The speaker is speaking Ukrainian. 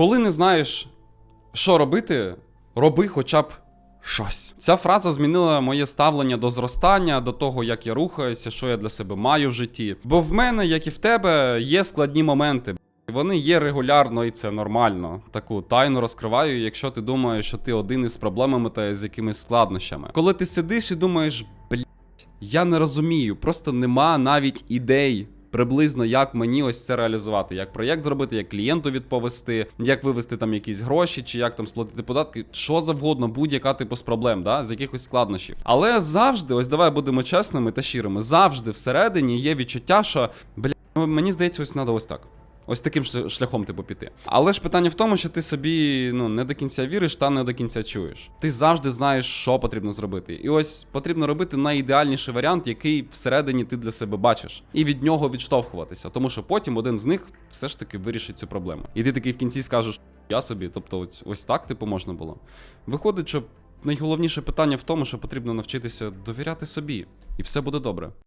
Коли не знаєш, що робити, роби хоча б щось. Ця фраза змінила моє ставлення до зростання, до того, як я рухаюся, що я для себе маю в житті. Бо в мене, як і в тебе, є складні моменти. Вони є регулярно і це нормально. Таку тайну розкриваю, якщо ти думаєш, що ти один із проблемами та з якимись складнощами. Коли ти сидиш і думаєш, блять, я не розумію, просто нема навіть ідей. Приблизно як мені ось це реалізувати, як проєкт зробити, як клієнту відповісти, як вивести там якісь гроші, чи як там сплатити податки, що завгодно, будь-яка типу з проблем, да, з якихось складнощів. Але завжди, ось давай будемо чесними та щирими, завжди всередині є відчуття, що бля, ну, мені здається, ось треба ось так. Ось таким шляхом типу піти. Але ж питання в тому, що ти собі ну не до кінця віриш та не до кінця чуєш. Ти завжди знаєш, що потрібно зробити. І ось потрібно робити найідеальніший варіант, який всередині ти для себе бачиш, і від нього відштовхуватися. Тому що потім один з них все ж таки вирішить цю проблему. І ти такий в кінці скажеш: я собі, тобто, ось, ось так типу можна було. Виходить, що найголовніше питання в тому, що потрібно навчитися довіряти собі, і все буде добре.